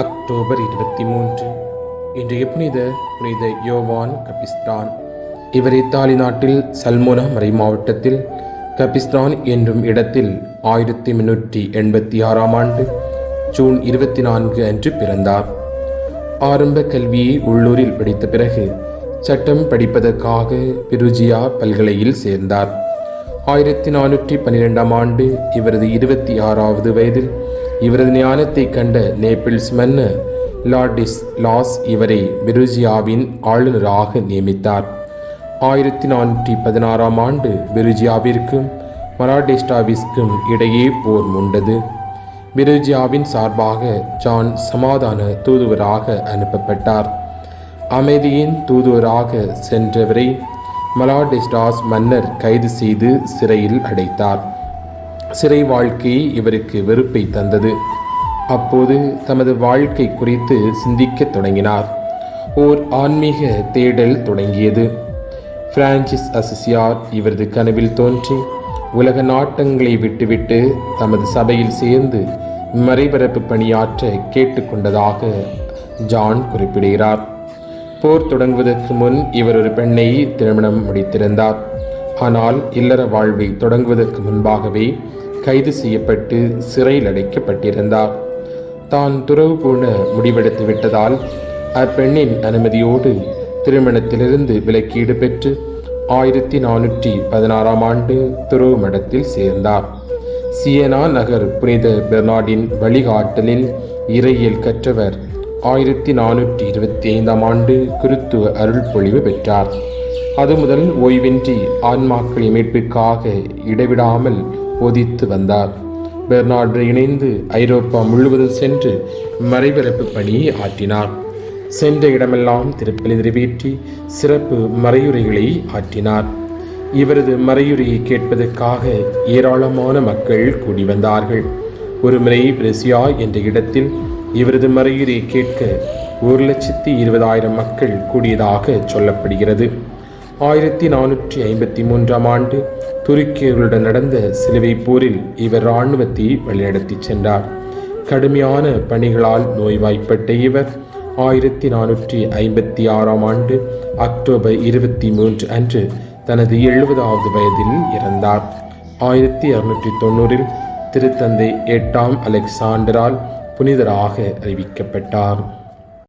October இருபத்தி மூன்று. இன்றைய புனித புனித யோவான் கபிஸ்தான். இவர் இத்தாலி நாட்டில் சல்மோனா மறை மாவட்டத்தில் கபிஸ்தான் என்னும் இடத்தில் ஆயிரத்தி முன்னூற்றி எண்பத்தி ஆறாம் ஆண்டு ஜூன் இருபத்தி நான்கு அன்று பிறந்தார். ஆரம்ப கல்வியை உள்ளூரில் படித்த பிறகு சட்டம் படிப்பதற்காக பிருஜியா பல்கலையில் சேர்ந்தார். ஆயிரத்தி நானூற்றி பன்னிரெண்டாம் ஆண்டு இவரது இருபத்தி ஆறாவது வயதில் இவரது ஞானத்தைக் கண்ட நேப்பிள்ஸ் மன்னர் லார்டிஸ் லாஸ் இவரை பெருஜியாவின் ஆளுநராக நியமித்தார். ஆயிரத்தி நானூற்றி பதினாறாம் ஆண்டு பெருஜியாவிற்கும் மராடேஸ்டாவிற்கும் இடையே போர் முண்டது. பெருஜியாவின் சார்பாக ஜான் சமாதான தூதுவராக அனுப்பப்பட்டார். அமைதியின் தூதுவராக சென்றவரை மலாடெஸ்டாஸ் மன்னர் கைது செய்து சிறையில் அடைத்தார். சிறை வாழ்க்கை இவருக்கு வெறுப்பை தந்தது. அப்போது தமது வாழ்க்கை குறித்து சிந்திக்கத் தொடங்கினார். ஓர் ஆன்மீக தேடல் தொடங்கியது. பிரான்சிஸ் அசிசியார் இவரது கனவில் தோன்றி உலக நாட்டங்களை விட்டுவிட்டு தமது சபையில் சேர்ந்து மறைபரப்பு பணியாற்ற கேட்டுக்கொண்டதாக ஜான் குறிப்பிடுகிறார். போர் தொடங்குவதற்கு முன் இவர் ஒரு பெண்ணை திருமணம் முடித்திருந்தார். ஆனால் இல்லற வாழ்வை தொடங்குவதற்கு முன்பாகவே கைது செய்யப்பட்டு சிறையில் அடைக்கப்பட்டிருந்தார். தான் துறவு போன முடிவெடுத்து விட்டதால் அப்பெண்ணின் அனுமதியோடு திருமணத்திலிருந்து விலக்கீடு பெற்று ஆயிரத்தி நானூற்றி பதினாறாம் ஆண்டு துறவு மடத்தில் சேர்ந்தார். சியனா நகர் புனித பெர்னாடின் வழிகாட்டலில் இறையியல் கற்றவர் ஆயிரத்தி நானூற்றி இருபத்தி ஐந்தாம் ஆண்டு கிறித்துவ அருள் பொழிவு பெற்றார். அது முதல் ஓய்வின்றி ஆன்மாக்களின் மீட்பிற்காக இடைவிடாமல் போதித்து வந்தார். பெர்னார்டு இணைந்து ஐரோப்பா முழுவதும் சென்று மறைபரப்பு பணியை ஆற்றினார். சென்ற இடமெல்லாம் திருப்பலி நிறைவேற்றி சிறப்பு மறையுரைகளை ஆற்றினார். இவரது மறையுரையை கேட்பதற்காக ஏராளமான மக்கள் கூடி வந்தார்கள். ஒருமுறை பிரசியா என்ற இடத்தில் இவரது மறையுரையை கேட்க ஒரு லட்சத்தி இருபதாயிரம் மக்கள் கூடியதாக சொல்லப்படுகிறது. ஆயிரத்தி நானூற்றி ஐம்பத்தி மூன்றாம் ஆண்டு துருக்கியர்களுடன் நடந்த சிலுவை போரில் இவர் இராணுவத்தை வழிநடத்தி சென்றார். கடுமையான பணிகளால் நோய்வாய்ப்பட்ட இவர் ஆயிரத்தி நானூற்றி ஐம்பத்தி ஆறாம் ஆண்டு அக்டோபர் இருபத்தி மூன்று அன்று தனது எழுபதாவது வயதில் இறந்தார். ஆயிரத்தி அறுநூற்றி தொண்ணூறில் திருத்தந்தை எட்டாம் அலெக்சாண்டரால் புனிதராக அறிவிக்கப்பட்டார்.